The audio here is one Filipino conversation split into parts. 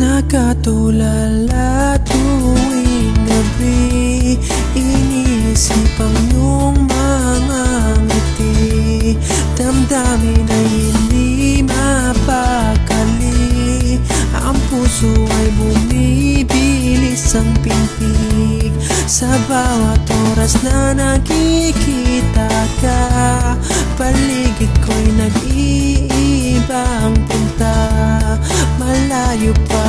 Nakatulala tuwing gabi Inisip ang iyong mga ngiti. Damdamin ay hindi mapakali. Ang puso ay bumibilis ang pintig Sa bawat oras na nakikita ka Paligid ko'y nag-iibang punta. Malayo pa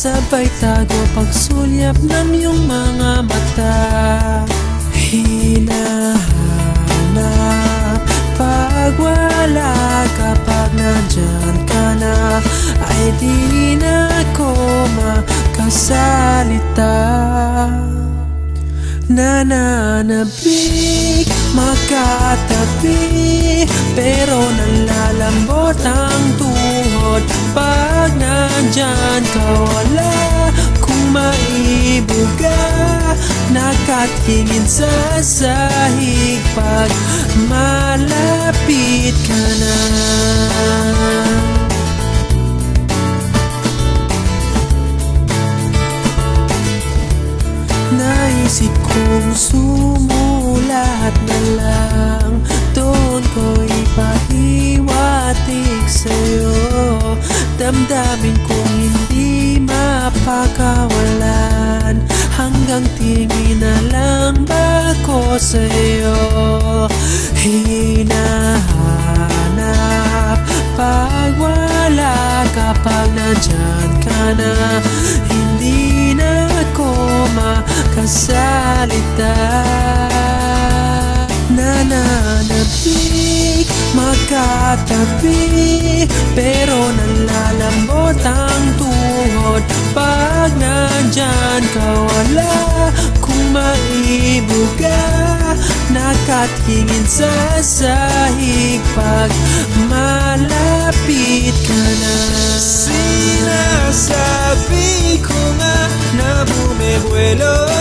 Sabay tago pagsulyap ng iyong mga mata. Hinahanap pag wala Kapag nandyan ka na Ay di na ako makasalita. Nananabik, makatabi Pero nalalambot ang tuhod Pag nandyan ka wala Kung maibuga. Nakatingin sa sahig Pag malapit ka na. Naisip kong sumulat na lang. Doon ko ipahiwatig sa'yo Damdamin kong hindi mapakawalan. Hanggang tingin na lang ba ko sa'yo? Hinahanap. Pag wala Kapag nandyan ka na Hindi na ako makasalita magkatabi Pero nalalambot ang tuhod. Pag nandyan ka wala Kung maibuga. Nakatingin sa sahig Pag malapit ka na. Sinasabi ko nga na bumibuelo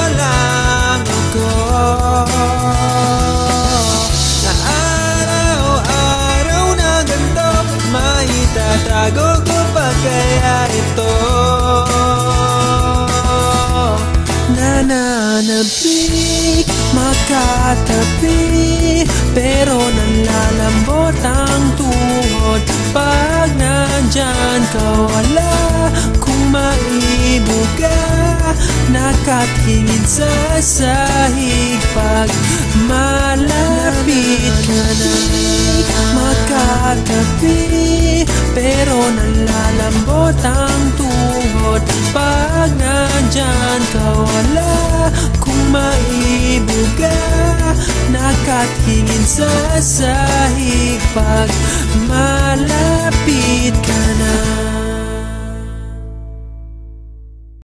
Nananabik, makatabi Pero nalalambot ang tuhod. Pag nandyan ka wala Kung maibuga. Nakatingin sa sahig Pag malapit ka na. Makatabi Pero nalalambot ang tuhod. Pag nandyan ka wala maibuga Nakatingin sa sahig Pag malapit ka na